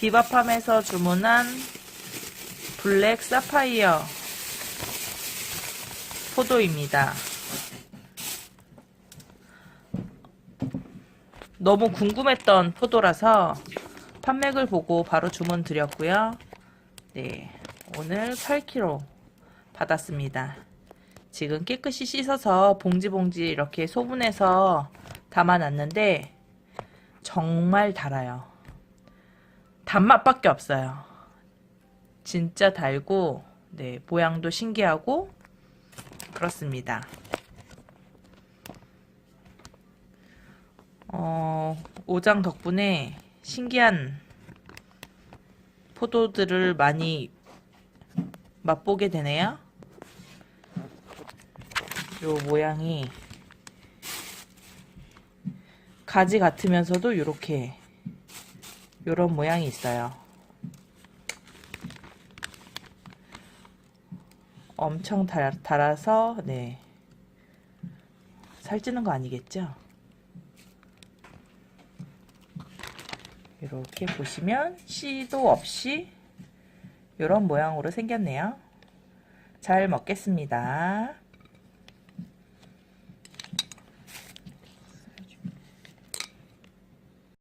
비바팜에서 주문한 블랙 사파이어 포도입니다. 너무 궁금했던 포도라서 판매글 보고 바로 주문 드렸고요. 네, 오늘 8kg 받았습니다. 지금 깨끗이 씻어서 봉지봉지 이렇게 소분해서 담아놨는데 정말 달아요. 단맛밖에 없어요. 진짜 달고 네, 모양도 신기하고 그렇습니다. 어, 오장 덕분에 신기한 포도들을 많이 맛보게 되네요. 요 모양이 가지 같으면서도 요렇게 요런 모양이 있어요. 엄청 달, 달아서 네 살찌는 거 아니겠죠? 이렇게 보시면 씨도 없이 이런 모양으로 생겼네요. 잘 먹겠습니다.